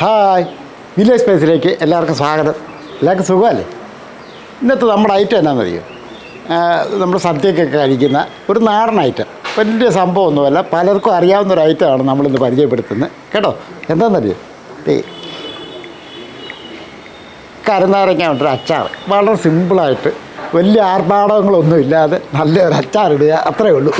Hi village സ്പേസിലേക്ക് എല്ലാവർക്കും സ്വാഗതം. എല്ലാവർക്കും സുഖമല്ലേ? ഇന്നത്തെ നമ്മുടെ ഐറ്റം എന്നാണെന്നറിയോ നമ്മൾ സദ്യക്കൊക്കെ കഴിക്കുന്ന ഒരു നാടൻ ഐറ്റം വലിയ സംഭവമൊന്നുമല്ല പലർക്കും അറിയാവുന്ന ഒരു ഐറ്റമാണ് നമ്മളിന്ന് പരിചയപ്പെടുത്തുന്നത്. കേട്ടോ എന്താണെന്നറിയോ ഏ കരുനാരങ്ങ കൊണ്ടൊരു അച്ചാർ വളരെ സിമ്പിളായിട്ട് വലിയ ആർഭാടങ്ങളൊന്നും ഇല്ലാതെ നല്ലൊരു അച്ചാർ ഇടുക അത്രയേ ഉള്ളൂ.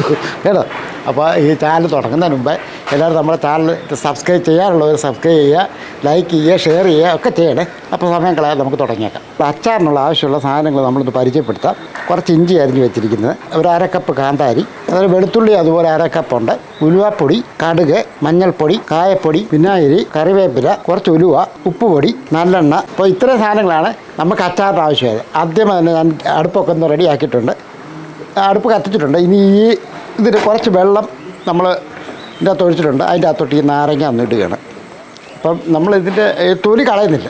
കേട്ടോ? അപ്പോൾ ഈ ചാനൽ തുടങ്ങുന്നതിന് മുമ്പ് എല്ലാവരും നമ്മുടെ ചാനൽ സബ്സ്ക്രൈബ് ചെയ്യാനുള്ളവർ സബ്സ്ക്രൈബ് ചെയ്യുക ലൈക്ക് ചെയ്യുക ഷെയർ ചെയ്യുക ഒക്കെ ചെയ്യണേ. അപ്പോൾ സമയം കളയാതെ നമുക്ക് തുടങ്ങിയേക്കാം. അച്ചാറിനുള്ള ആവശ്യമുള്ള സാധനങ്ങൾ നമ്മളിത് പരിചയപ്പെടുത്താം. കുറച്ച് ഇഞ്ചി അരിഞ്ഞ് വെച്ചിരിക്കുന്നത്. ഒരു അര കപ്പ് കാന്താരി അതുപോലെ വെളുത്തുള്ളി അതുപോലെ അര കപ്പുണ്ട് ഉലുവാപ്പൊടി കടുക് മഞ്ഞൾപ്പൊടി കായപ്പൊടി വിനാഗിരി കറിവേപ്പില കുറച്ച് ഉലുവ ഉപ്പുപൊടി നല്ലെണ്ണ. അപ്പോൾ ഇത്രയും സാധനങ്ങളാണ് നമുക്ക് അച്ചാറിന് ആവശ്യമായത്. ആദ്യം തന്നെ ഞാൻ അടുപ്പൊക്കെ ഒന്ന് റെഡിയാക്കിയിട്ടുണ്ട് അടുപ്പ് കത്തിച്ചിട്ടുണ്ട്. ഇനി ഈ ഇതിൽ കുറച്ച് വെള്ളം നമ്മൾ ഇതിന്റെ അകത്ത് ഒഴിച്ചിട്ടുണ്ട്. അതിന്റെ അകത്തോട്ട് ഈ നാരങ്ങ ഒന്ന് ഇടുകയാണ്. അപ്പം ഈ തൊലി കളയുന്നില്ല.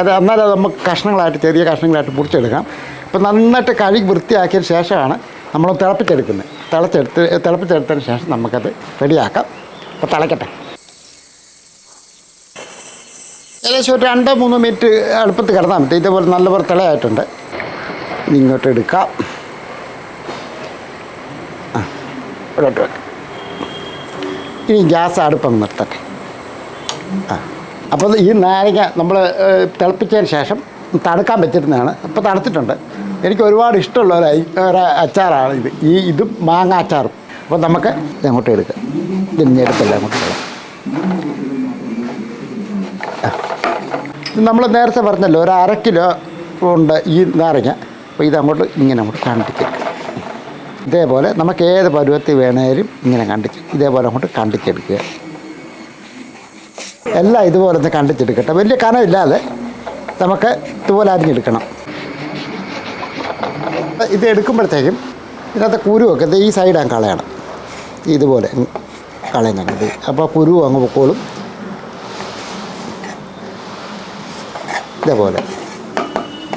അത് എന്നാലും അത് നമുക്ക് കഷ്ണങ്ങളായിട്ട് ചെറിയ കഷ്ണങ്ങളായിട്ട് മുറിച്ചെടുക്കാം. അപ്പം നന്നായിട്ട് കഴുകി വൃത്തിയാക്കിയതിന് ശേഷമാണ് നമ്മൾ തിളപ്പിച്ചെടുക്കുന്നത്. തിളച്ചെടുത്ത് തിളപ്പിച്ചെടുത്തതിന് ശേഷം നമുക്കത് റെഡിയാക്കാം. അപ്പോൾ തിളയ്ക്കട്ടെ ഏകദേശം ഒരു രണ്ടോ മൂന്നോ മിനിറ്റ് അടുപ്പത്ത് കിടന്നാൽ മതി. ഇതേപോലെ നല്ലപോലെ തിളയായിട്ടുണ്ട്. ഇങ്ങോട്ട് എടുക്കാം ആ ഇവിടോട്ട് വെക്കാം ഇനി ഗ്യാസ് അടുപ്പം നിർത്തട്ടെ. ആ അപ്പോൾ ഈ നാരങ്ങ നമ്മൾ തിളപ്പിച്ചതിന് ശേഷം തണുക്കാൻ വെച്ചിരുന്നതാണ് ഇപ്പോൾ തണുത്തിട്ടുണ്ട്. എനിക്ക് ഒരുപാട് ഇഷ്ടമുള്ള ഒരു ഒരു അച്ചാറാണ് ഇത്. ഈ ഇതും മാങ്ങ അച്ചാറും. അപ്പോൾ നമുക്ക് അങ്ങോട്ട് എടുക്കാം. ഇതിന് എടുത്തല്ല അങ്ങോട്ട് എടുക്കാം. നമ്മൾ നേരത്തെ പറഞ്ഞല്ലോ ഒരു അര കിലോ ഉണ്ട് ഈ നാരങ്ങ. അപ്പോൾ ഇത് അങ്ങോട്ട് ഇങ്ങനെ അങ്ങോട്ട് കണ്ടിച്ചെടുക്കുക ഇതേപോലെ നമുക്ക് ഏത് പരുവത്തിൽ വേണേലും ഇങ്ങനെ കണ്ടിച്ച് ഇതേപോലെ അങ്ങോട്ട് കണ്ടിച്ചെടുക്കുക. എല്ലാം ഇതുപോലെ ഒന്ന് കണ്ടിച്ചെടുക്കട്ടെ. വലിയ കനമില്ലാതെ നമുക്ക് ഇതുപോലെ അരിഞ്ഞെടുക്കണം. ഇത് എടുക്കുമ്പോഴത്തേക്കും ഇതിനകത്ത് കുരുവൊക്കെ ഈ അങ്ങ് കളയണം. ഇതുപോലെ കളയുന്നുണ്ട് അപ്പോൾ അപ്പോൾ കുരു അങ്ങ് പൊക്കോളും. ഇതേപോലെ.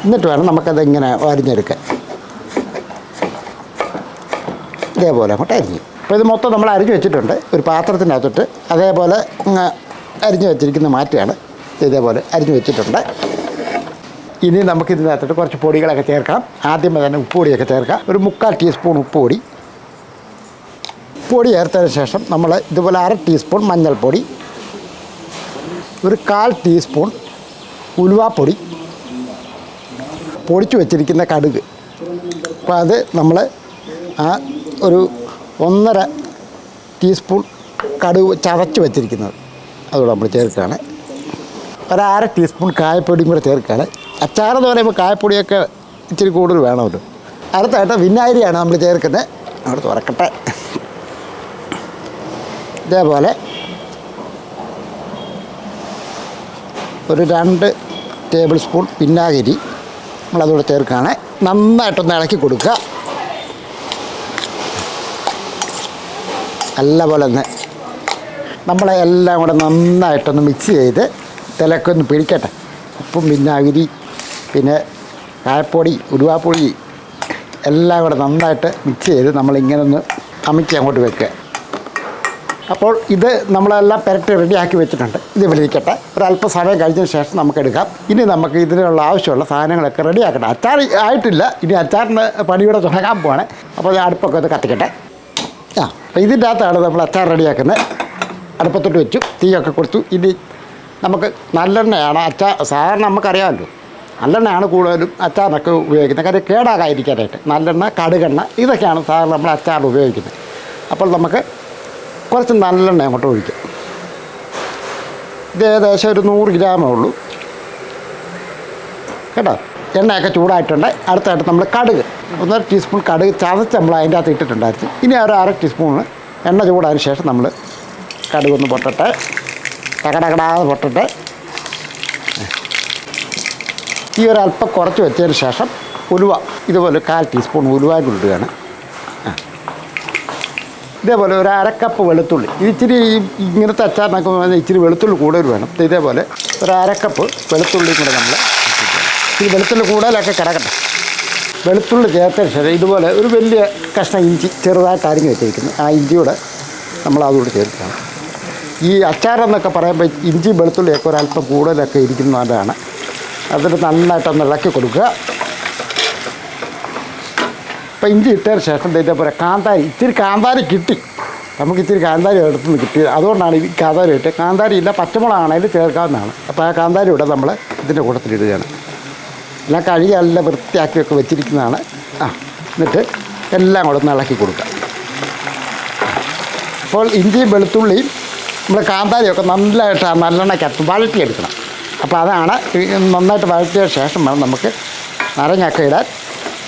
എന്നിട്ട് വേണം നമുക്കത് ഇങ്ങനെ അരിഞ്ഞെടുക്കാൻ. ഇതേപോലെ അങ്ങോട്ട് അരിഞ്ഞു. അപ്പോൾ ഇത് മൊത്തം നമ്മൾ അരിഞ്ഞു വെച്ചിട്ടുണ്ട്. ഒരു പാത്രത്തിനകത്തിട്ട് അതേപോലെ അരിഞ്ഞു വെച്ചിരിക്കുന്ന മാറ്റാണ് ഇതേപോലെ അരിഞ്ഞു വെച്ചിട്ടുണ്ട്. ഇനി നമുക്ക് ഇതിനകത്തിട്ട് കുറച്ച് പൊടികളൊക്കെ ചേർക്കാം. ആദ്യമേ തന്നെ ഉപ്പുപൊടിയൊക്കെ ചേർക്കാം. ഒരു മുക്കാൽ ടീസ്പൂൺ ഉപ്പുപൊടി പൊടി ചേർത്തതിന് ശേഷം നമ്മൾ ഇതുപോലെ അര ടീസ്പൂൺ മഞ്ഞൾപ്പൊടി ഒരു കാൽ ടീസ്പൂൺ ഉലുവാപ്പൊടി പൊടിച്ചു വെച്ചിരിക്കുന്ന കടുക്. അപ്പോൾ അത് നമ്മൾ ആ ഒരു ഒന്നര ടീസ്പൂൺ കടുക് ചതച്ച് വെച്ചിരിക്കുന്നത്. അതുകൂടെ നമ്മൾ ചേർക്കുകയാണ്. ഒരര ടീസ്പൂൺ കായപ്പൊടിയും കൂടെ ചേർക്കുകയാണ്. അച്ചാറെന്ന് പറയുമ്പോൾ കായപ്പൊടിയൊക്കെ ഇച്ചിരി കൂടുതൽ വേണമല്ലോ. അടുത്തായിട്ട് വിനാഗിരിയാണ് നമ്മൾ ചേർക്കുന്നത്. അവിടെ തുറക്കട്ടെ. ഇതേപോലെ ഒരു രണ്ട് ടേബിൾ സ്പൂൺ വിനാഗിരി നമ്മളതുകൂടെ ചേർക്കുകയാണ്. നന്നായിട്ടൊന്ന് ഇളക്കി കൊടുക്കുക. നല്ലപോലെ ഒന്ന് നമ്മളെ എല്ലാം കൂടെ നന്നായിട്ടൊന്ന് മിക്സ് ചെയ്ത് തിലക്കൊന്ന് പിടിക്കട്ടെ. ഉപ്പും വിനാഗിരി പിന്നെ കായപ്പൊടി ഉരുവാപ്പൊടി എല്ലാം കൂടെ നന്നായിട്ട് മിക്സ് ചെയ്ത് നമ്മളിങ്ങനെ ഒന്ന് അമിച്ച് അങ്ങോട്ട് വെക്കുക. അപ്പോൾ ഇത് നമ്മളെല്ലാം പെരട്ടി റെഡിയാക്കി വെച്ചിട്ടുണ്ട്. ഇത് വിളിക്കട്ടെ ഒരല്പ സമയം കഴിഞ്ഞതിന് ശേഷം നമുക്ക് എടുക്കാം. ഇനി നമുക്ക് ഇതിനുള്ള ആവശ്യമുള്ള സാധനങ്ങളൊക്കെ റെഡിയാക്കണം അച്ചാർ ആയിട്ടില്ല. ഇനി അച്ചാറിന് പണിയുടെ തുടങ്ങാൻ പോവാണ്. അപ്പോൾ ഞാൻ അടുപ്പൊക്കെ ഒന്ന് കത്തിക്കട്ടെ. ആ. അപ്പോൾ ഇതിന്റെ അകത്താണ് നമ്മൾ അച്ചാർ റെഡിയാക്കുന്നത്. അടുപ്പത്തോട്ട് വെച്ചു. തീയൊക്കെ കൊടുത്തു. ഇനി നമുക്ക് നല്ലെണ്ണയാണ് അച്ചാർ സാധാരണ നമുക്കറിയാമല്ലോ. നല്ലെണ്ണയാണ് കൂടുതലും അച്ചാറിനൊക്കെ ഉപയോഗിക്കുന്നത്. കാര്യം കേടാകാതിരിക്കാനായിട്ട് നല്ലെണ്ണ കടുകെണ്ണ ഇതൊക്കെയാണ് സാധാരണ നമ്മൾ അച്ചാർ ഉപയോഗിക്കുന്നത്. അപ്പോൾ നമുക്ക് കുറച്ച് നല്ലെണ്ണ അങ്ങോട്ട് ഒഴിക്കാം. ഇത് ഏകദേശം ഒരു നൂറ് ഗ്രാമേ ഉള്ളൂ. കേട്ടോ? എണ്ണയൊക്കെ ചൂടായിട്ടുണ്ട്. അടുത്തായിട്ട് നമ്മൾ കടുക്. ഒന്നര ടീസ്പൂൺ കടുക് ചതച്ച് നമ്മൾ അതിന്റെ അകത്ത് ഇട്ടിട്ടുണ്ടായിരുന്നു. ഇനി ഒരു അര ടീസ്പൂണ് എണ്ണ ചൂടായതിന് ശേഷം നമ്മൾ കടുക് ഒന്ന് പൊട്ടട്ടെ. തകടകടാതെ പൊട്ടട്ടെ. ഈ ഒരു അല്പം കുറച്ച് വെച്ചതിന് ശേഷം ഉലുവ ഇതുപോലെ കാൽ ടീസ്പൂൺ ഉലുവ കൊണ്ടിടുകയാണ് ഇതേപോലെ ഒരു അരക്കപ്പ് വെളുത്തുള്ളി. ഇച്ചിരി ഇങ്ങനത്തെ അച്ചാറിനൊക്കെ ഇച്ചിരി വെളുത്തുള്ളി കൂടുതൽ വേണം. ഇത് ഇതേപോലെ ഒരു അരക്കപ്പ് വെളുത്തുള്ളി കൂടെ നമ്മൾ ഈ വെളുത്തുള്ളി കൂടുതലൊക്കെ കിടക്കട്ടെ വെളുത്തുള്ളി ചേർത്തതിന് ശേഷം ഇതുപോലെ ഒരു വലിയ കഷ്ണം ഇഞ്ചി ചെറുതായിട്ട് അരിഞ്ഞ് വെച്ചിരിക്കുന്നു. ആ ഇഞ്ചിയുടെ നമ്മൾ അതുകൊണ്ട് ചേർക്കണം ഈ അച്ചാറെന്നൊക്കെ പറയുമ്പോൾ ഇഞ്ചി വെളുത്തുള്ളിയൊക്കെ ഒരല്പം കൂടുതലൊക്കെ ഇരിക്കുന്നതാണ് അതിന് നന്നായിട്ടൊന്ന് ഇളക്കി കൊടുക്കുക. അപ്പോൾ ഇഞ്ചി ഇട്ടതിന് ശേഷം ദേ പോലെ കാന്താരി ഇത്തിരി കാന്താരി കിട്ടി. നമുക്ക് ഇത്തിരി കാന്താരി എടുത്തു നിന്ന് കിട്ടിയത്. അതുകൊണ്ടാണ് ഈ കാന്താരി ഇട്ട് കാന്താരി ഇല്ല പച്ചമുളകാണെങ്കിലും ചേർക്കാവുന്നതാണ്. അപ്പോൾ ആ കാന്താരി ഇവിടെ നമ്മൾ ഇതിന്റെ കൂട്ടത്തിലിടുകയാണ്. എല്ലാം കഴുകി നല്ല വൃത്തിയാക്കിയൊക്കെ വെച്ചിരിക്കുന്നതാണ്. ആ എന്നിട്ട് എല്ലാം കൂടെ ഇളക്കി കൊടുക്കുക അപ്പോൾ ഇഞ്ചിയും വെളുത്തുള്ളിയും നമ്മൾ കാന്താരിയൊക്കെ നല്ലതായിട്ട് നല്ലെണ്ണയ്ക്കകത്ത് വഴറ്റിയെടുക്കണം. അപ്പോൾ അതാണ് നന്നായിട്ട് വഴറ്റിയ ശേഷം വേണം നമുക്ക് നാരങ്ങയൊക്കെ ഇടാൻ.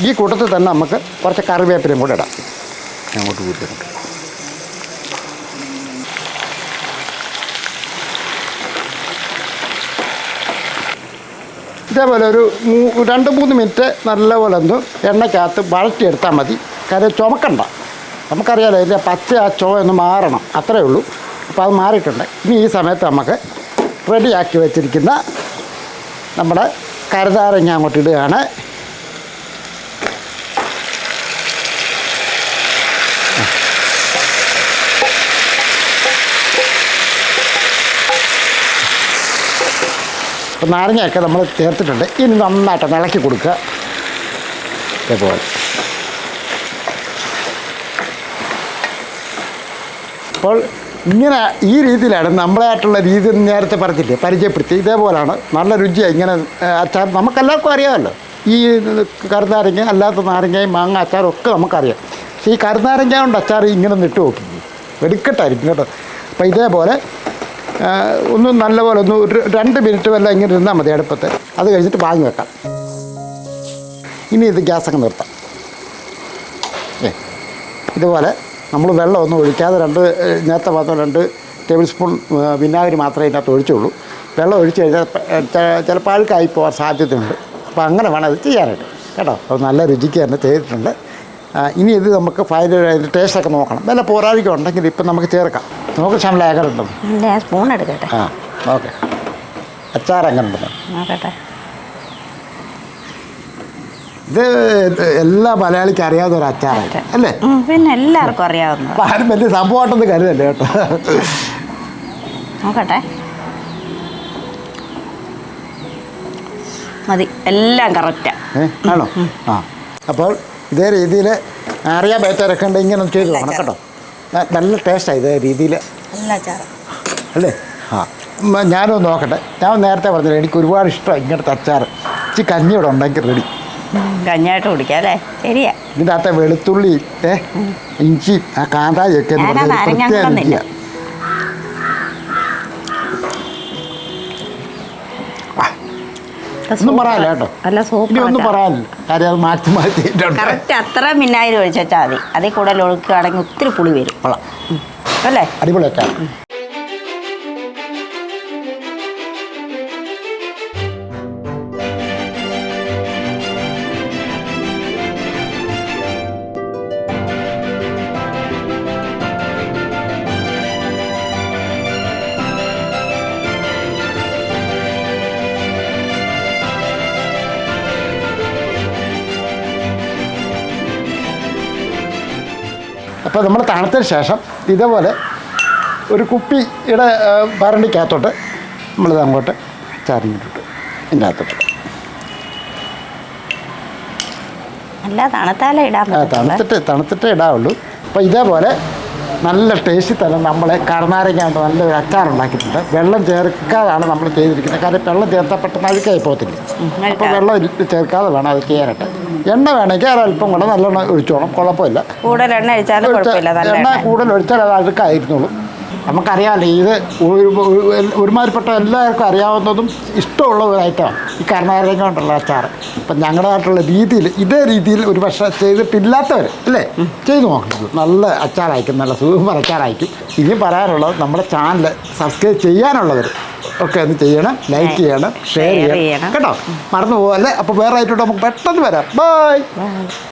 ഈ കൂട്ടത്തിൽ തന്നെ നമുക്ക് കുറച്ച് കറിവേപ്പിലയും കൂടെ ഇടാം. അങ്ങോട്ട് കൂട്ടിയിട്ടുണ്ട് ഇതേപോലെ ഒരു രണ്ട് മൂന്ന് മിനിറ്റ് നല്ലപോലെ ഒന്ന് എണ്ണയ്ക്കകത്ത് വഴറ്റിയെടുത്താൽ മതി. കാര്യം ചുമക്കണ്ട. നമുക്കറിയാലോ ഇതിന്റെ പച്ച ആ ചുവ ഒന്ന് മാറണം. അത്രയേ ഉള്ളൂ. അപ്പോൾ അത് മാറിയിട്ടുണ്ട്. ഇനി ഈ സമയത്ത് നമുക്ക് റെഡിയാക്കി വെച്ചിരിക്കുന്ന നമ്മുടെ കരുതാരങ്ങ അങ്ങോട്ട് ഇടുകയാണ്. അപ്പോൾ നാരങ്ങയൊക്കെ നമ്മൾ ചേർത്തിട്ടുണ്ട്. ഇനി നന്നായിട്ട് നിളക്കി കൊടുക്കുക. ഇതേപോലെ. അപ്പോൾ ഇങ്ങനെ ഈ രീതിയിലാണ് നമ്മളായിട്ടുള്ള രീതി നേരത്തെ പറഞ്ഞില്ലേ പരിചയപ്പെടുത്തി. ഇതേപോലാണ് നല്ല രുചിയാണ് ഇങ്ങനെ അച്ചാർ നമുക്കെല്ലാവർക്കും അറിയാമല്ലോ. ഈ കരുനാരങ്ങ അല്ലാത്ത നാരങ്ങയും മാങ്ങ അച്ചാറും ഒക്കെ നമുക്കറിയാം. പക്ഷേ ഈ കരുനാരങ്ങ കൊണ്ട് അച്ചാർ ഇങ്ങനെ നിട്ട് നോക്കി എടുക്കട്ടായിരിക്കും കേട്ടോ. അപ്പോൾ ഇതേപോലെ ഒന്ന് നല്ലപോലെ ഒന്ന് ഒരു രണ്ട് മിനിറ്റ് വല്ല ഇങ്ങനെ ഇരുന്നാൽ മതി അടുപ്പത്ത്. അത് കഴിഞ്ഞിട്ട് വാങ്ങി വെക്കാം. ഇനി ഇത് ഗ്യാസൊക്കെ നിർത്താം. ഏ ഇതുപോലെ നമ്മൾ വെള്ളം ഒന്നും ഒഴിക്കാതെ രണ്ട് നേരത്തെ മാത്രം രണ്ട് ടേബിൾ സ്പൂൺ വിനാഗിരി മാത്രമേ ഇതിനകത്ത് ഒഴിച്ചുള്ളൂ. വെള്ളം ഒഴിച്ച് കഴിഞ്ഞാൽ ചിലപ്പോൾ അഴുക്കായി പോകാൻ സാധ്യതയുണ്ട്. അപ്പോൾ അങ്ങനെ വേണം അത് ചെയ്യാനായിട്ട്. കേട്ടോ? അപ്പോൾ നല്ല രുചിക്ക് തന്നെ ചെയ്തിട്ടുണ്ട്. ഇനി ഇത് നമുക്ക് ഫൈനൽ ടേസ്റ്റൊക്കെ നോക്കണം. നല്ല പോരാഴിക്കുണ്ടെങ്കിൽ ഇപ്പം നമുക്ക് ചേർക്കാം. നമുക്ക് ശമലേഖനുണ്ടോ ഞാൻ സ്പൂൺ എടുക്കട്ടെ. ആ ഓക്കെ. അച്ചാർ എങ്ങനെ ഉണ്ടെന്ന് നോക്കട്ടെ. ഇത് എല്ലാ മലയാളിക്കും അറിയാവുന്ന ഒരു അച്ചാർ അല്ലേ? പിന്നെ എല്ലാവർക്കും അറിയാവുന്ന ആരും വലിയ സംഭവമായിട്ടൊന്നും കരുതല്ലേ കേട്ടോ? നോക്കട്ടെ. മതി എല്ലാം കറക്റ്റാണ് ആണോ? ആ. അപ്പോൾ ഇതേ രീതിയിൽ അറിയാൻ പറ്റാറൊക്കെ ഉണ്ട് ഇങ്ങനെ ചെയ്ത് കേട്ടോ. നല്ല ടേസ്റ്റാണ് ഇതേ രീതിയിൽ നല്ല അല്ലേ? ആ. ഞാനൊന്ന് നോക്കട്ടെ. ഞാൻ നേരത്തെ പറഞ്ഞില്ല എനിക്ക് ഒരുപാട് ഇഷ്ടമാണ് ഇങ്ങനത്തെ അച്ചാർ ഇച്ചി കഞ്ഞി ഇവിടെ ഉണ്ടെങ്കിൽ റെഡി കഞ്ഞായിട്ട് കുടിക്കാം അല്ലേ? ശരിയാ. ഇതിന്റെ അകത്തെ വെളുത്തുള്ളി ഏ ഇഞ്ചി ആ കാന്താരിയൊക്കെ പ്രത്യേക ഒന്നും പറയാനില്ല കേട്ടോ. അല്ല സൂപ്പർ ഒന്നും പറയാനില്ല. കാര്യം അത് മാറ്റി മാറ്റിയിട്ടുണ്ട് കറക്റ്റ് അത്ര മിന്നായിരം ഒഴിച്ചാൽ മതി. അതിൽ കൂടുതൽ ഒഴുക്കുകയാണെങ്കിൽ ഒത്തിരി പുളി വരും. അല്ലേ? അടിപൊളി അപ്പോൾ നമ്മൾ തണുത്തതിന് ശേഷം ഇതേപോലെ ഒരു കുപ്പിയുടെ വരണ്ടിക്കകത്തോട്ട് നമ്മളിത് അങ്ങോട്ട് ചാരിഞ്ഞിട്ടിട്ട്. ഇതിന്റെ അകത്തോട്ട് അല്ല തണുത്താലേ ഇടാൻ തണുത്തിട്ട് തണുത്തിട്ടേ ഇടാവുള്ളൂ. അപ്പോൾ ഇതേപോലെ നല്ല ടേസ്റ്റിൽ തന്നെ നമ്മൾ കടനാരങ്ങാണ്ട് നല്ലൊരു അച്ചാർ ഉണ്ടാക്കിയിട്ടുണ്ട് വെള്ളം ചേർക്കാതാണ് നമ്മൾ ചെയ്തിരിക്കുന്നത്. കാരണം വെള്ളം ചേർത്താൽ പെട്ടെന്ന് അഴുക്കായി പോകത്തില്ല. അപ്പോൾ വെള്ളം ചേർക്കാതെ വേണം അത് ചെയ്യാനായിട്ട്. എണ്ണ വേണമെങ്കിൽ അല്പം കൂടെ നല്ലോണം ഒഴിച്ചോണം കുഴപ്പമില്ല. കൂടുതൽ എണ്ണ ഒഴിച്ചാലും കുഴപ്പമില്ല. നല്ല എണ്ണ എണ്ണ കൂടുതൽ ഒഴിച്ചാൽ അത് അഴുക്കായിരുന്നുള്ളൂ. നമുക്കറിയാമല്ലോ ഇത് ഒരു- ഒരു- ഒരുമാതിരിപ്പെട്ട എല്ലാവർക്കും അറിയാവുന്നതും ഇഷ്ടമുള്ള ഒരു ഐറ്റമാണ്. ഈ കർണാടക കൊണ്ടുള്ള അച്ചാർ അപ്പം ഞങ്ങളുടെ നാട്ടിലുള്ള രീതിയിൽ ഇതേ രീതിയിൽ ഒരു പക്ഷേ ചെയ്തിട്ടില്ലാത്തവർ അല്ലേ? ചെയ്തു നോക്കുന്നത് നല്ല അച്ചാറായിരിക്കും നല്ല സൂപ്പർ അച്ചാറായിരിക്കും. ഇനി പറയാനുള്ളത് നമ്മുടെ ചാനൽ സബ്സ്ക്രൈബ് ചെയ്യാനുള്ളവർ ഒക്കെ ഒന്ന് ചെയ്യണം ലൈക്ക് ചെയ്യണം ഷെയർ ചെയ്യണം. കേട്ടോ? മറന്നു പോകല്ലേ അപ്പോൾ വേറെ ആയിട്ടോട്ട് നമുക്ക് പെട്ടെന്ന് വരാം. ബൈ.